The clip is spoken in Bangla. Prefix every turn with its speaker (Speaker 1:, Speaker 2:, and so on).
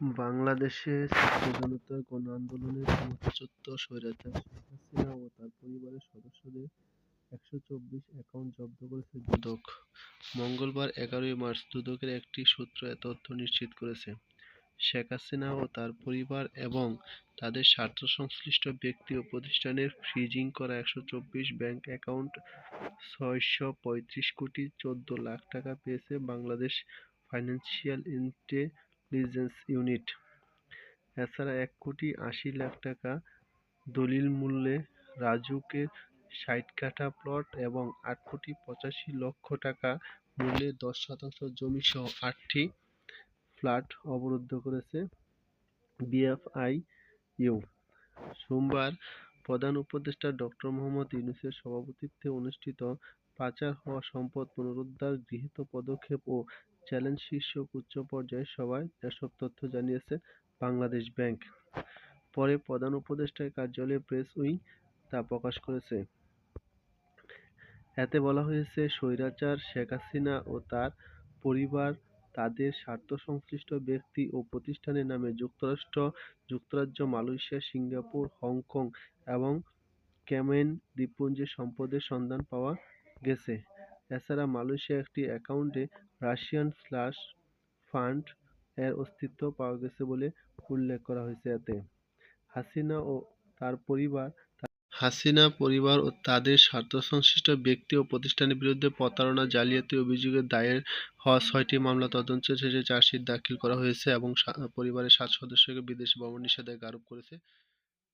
Speaker 1: বাংলাদেশে ছাত্র গণ আন্দোলনে ক্ষমতাচ্যুত স্বৈরাচার শেখ হাসিনা ও তার পরিবারের সদস্যদের একশো চব্বিশ অ্যাকাউন্ট জব্দ করেছে দুদক। মঙ্গলবার এগারোই মার্চ দুদকের একটি সূত্র এ তথ্য নিশ্চিত করেছে। শেখ হাসিনা ও তার পরিবার এবং তাদের স্বার্থ সংশ্লিষ্ট ব্যক্তি ও প্রতিষ্ঠানের ফ্রিজিং করা একশো চব্বিশ ব্যাংক অ্যাকাউন্ট ছয়শো পঁয়ত্রিশ কোটি চোদ্দ লাখ টাকা পেয়েছে বাংলাদেশ ফাইন্যান্সিয়াল ইন্টেলিজেন্স ইউনিট। এছাড়া এক কোটি আশি লাখ টাকা দলিল মূল্যে রাজুকের ষাট কাঠা প্লট এবং আট কোটি পঁচাশি লক্ষ টাকা মূল্যে দশ শতাংশ জমিসহ আটটি ফ্ল্যাট অবরুদ্ধ করেছে বিএফআইইউ। সোমবার প্রধান উপদেষ্টা ডক্টর মোহাম্মদ ইউনূসের সভাপতিত্বে অনুষ্ঠিত পাচার হওয়া সম্পদ পুনরুদ্ধার, গৃহীত পদক্ষেপ ও চ্যালেঞ্জ শীর্ষক উচ্চ পর্যায়ের সভায় এসব তথ্য জানিয়েছে বাংলাদেশ ব্যাংক। পরে প্রধান উপদেষ্টার কার্যালয়ে প্রেস উইং তা প্রকাশ করেছে। এতে বলা হয়েছে, স্বৈরাচার শেখ হাসিনা ও তার পরিবার তাদের স্বার্থসংশ্লিষ্ট ব্যক্তি ও প্রতিষ্ঠানের নামে যুক্তরাষ্ট্র, যুক্তরাজ্য, মালয়েশিয়া, সিঙ্গাপুর, হংকং এবং ক্যামেন দ্বীপপুঞ্জে সম্পদের সন্ধান পাওয়া গেছে। এছাড়া মালয়েশিয়ার একটি অ্যাকাউন্টে রাশিয়ান স্লাশ ফান্ড এর অস্তিত্ব পাওয়া গেছে বলে উল্লেখ করা হয়েছে এতে। হাসিনা ও তার পরিবার হাসিনা পরিবার ও তাদের স্বার্থসংশ্লিষ্ট ব্যক্তি ও প্রতিষ্ঠানের বিরুদ্ধে প্রতারণা, জালিয়াতি অভিযোগে দায়ের হওয়া ছয়টি মামলা তদন্ত শেষে চার্জশিট দাখিল করা হয়েছে এবং পরিবারের সাত সদস্যকে বিদেশে ভ্রমণ নিষেধাজ্ঞা আরোপ করেছে।